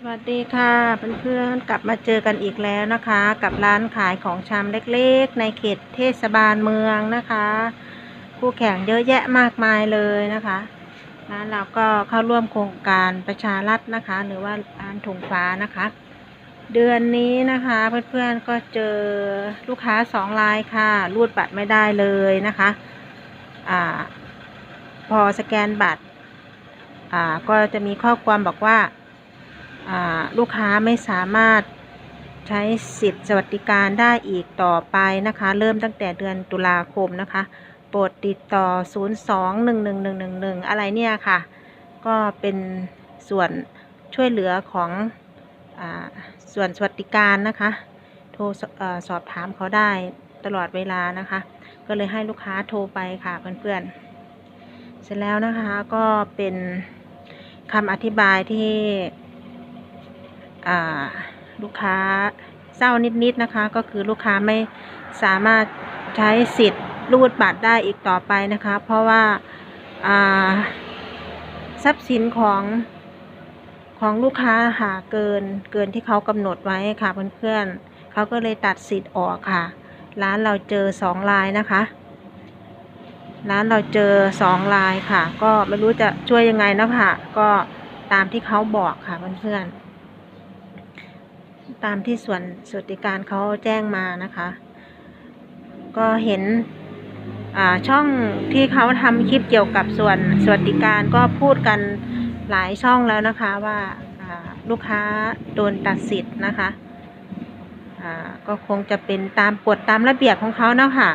สวัสดีค่ะเพื่อนๆกลับมาเจอกันอีกแล้วนะคะ กับร้านขายของชำเล็กๆ ในเขตเทศบาลเมืองนะคะ คู่แข่งเยอะแยะมากมายเลยนะคะร้านเราก็เข้าร่วมโครงการประชารัฐนะคะ หรือว่าร้านถุงฟ้านะคะ เดือนนี้นะคะเพื่อนๆก็เจอลูกค้าสองรายค่ะรูดบัตรไม่ได้เลยนะคะอ่าพอสแกนบัตรอ่าก็จะมีข้อความบอกว่าอ่า ลูกค้าไม่สามารถใช้สิทธิ์สวัสดิการได้อีกต่อไปนะคะ เริ่มตั้งแต่เดือนตุลาคมนะคะ โปรดติดต่อ 02-11111 อะไรเนี่ยค่ะ ก็เป็นส่วนช่วยเหลือของอส่วนสวัสดิการนะคะ โทรสอบถามเขาได้ตลอดเวลานะคะ ก็เลยให้ลูกค้าโทรไปค่ะเพื่อนๆ เสร็จแล้วนะคะก็เป็นคำอธิบายที่ ลูกค้าเศร้านิดๆนะคะ ก็คือลูกค้าไม่สามารถใช้สิทธิ์รูดบัตรได้อีกต่อไปนะคะ เพราะว่าอ่าทรัพย์สินของของลูกค้าหาเกินเกินที่เขากำหนดไว้ค่ะเพื่อนๆเขาก็เลยตัดสิทธิ์ออกค่ะ ร้านเราเจอสองลายนะคะ ร้านเราเจอสองลายค่ะ ก็ไม่รู้จะช่วยยังไงนะคะก็ตามที่เขาบอกค่ะเพื่อนๆ ตามที่ส่วนสวัสดิการเขาแจ้งมานะคะ ก็เห็นช่องที่เขาทำคลิปเกี่ยวกับส่วนสวัสดิการก็พูดกันหลายช่องแล้วนะคะว่าลูกค้าโดนตัดสิทธิ์นะคะก็คงจะเป็นตามกฎตามระเบียบของเขาเนาะค่ะ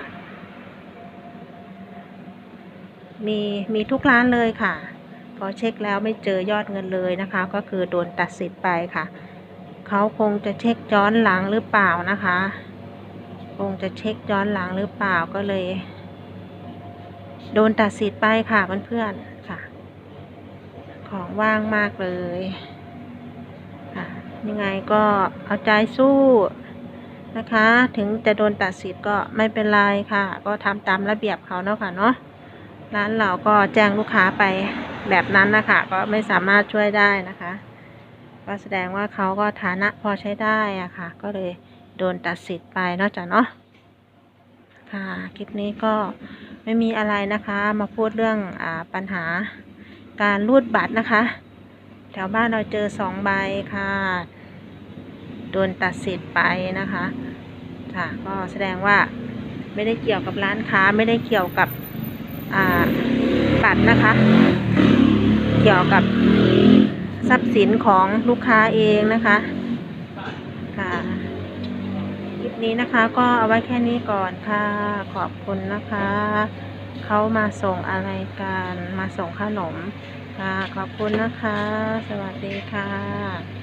มีมีทุกร้านเลยค่ะ พอเช็คแล้วไม่เจอยอดเงินเลยนะคะ ก็คือโดนตัดสิทธิ์ไปค่ะ เขาคงจะเช็คย้อนหลังหรือเปล่านะคะ คงจะเช็คย้อนหลังหรือเปล่าก็เลย โดนตัดสิทธิ์ไปค่ะเพื่อนๆค่ะ ของว่างมากเลยค่ะยังไงก็เอาใจสู้นะคะ ถึงจะโดนตัดสิทธิ์ก็ไม่เป็นไรค่ะ ก็ทำตามระเบียบเขาเนาะค่ะเนาะร้านเราก็แจ้งลูกค้าไปแบบนั้นนะคะ ก็ไม่สามารถช่วยได้นะคะ ก็แสดงว่าเขาก็ฐานะพอใช้ได้อะค่ะ ก็เลยโดนตัดสิทธิ์ไปนอกจากเนาะค่ะคลิปนี้ก็ไม่มีอะไรนะคะ มาพูดเรื่องอปัญหาการรูดบัตรนะคะ แถวบ้านเราเจอสองใบค่ะ โดนตัดสิทธิ์ไปนะคะค่ะก็แสดงว่าไม่ได้เกี่ยวกับร้านค้าไม่ได้เกี่ยวกับบัตรนะคะ เกี่ยวกับ ทรัพย์สินของลูกค้าเองนะคะค่ะคลิปนี้นะคะก็เอาไว้แค่นี้ก่อนค่ะ ขอบคุณนะคะ เขามาส่งอะไรกันมาส่งขนมค่ะ ขอบคุณนะคะ สวัสดีค่ะ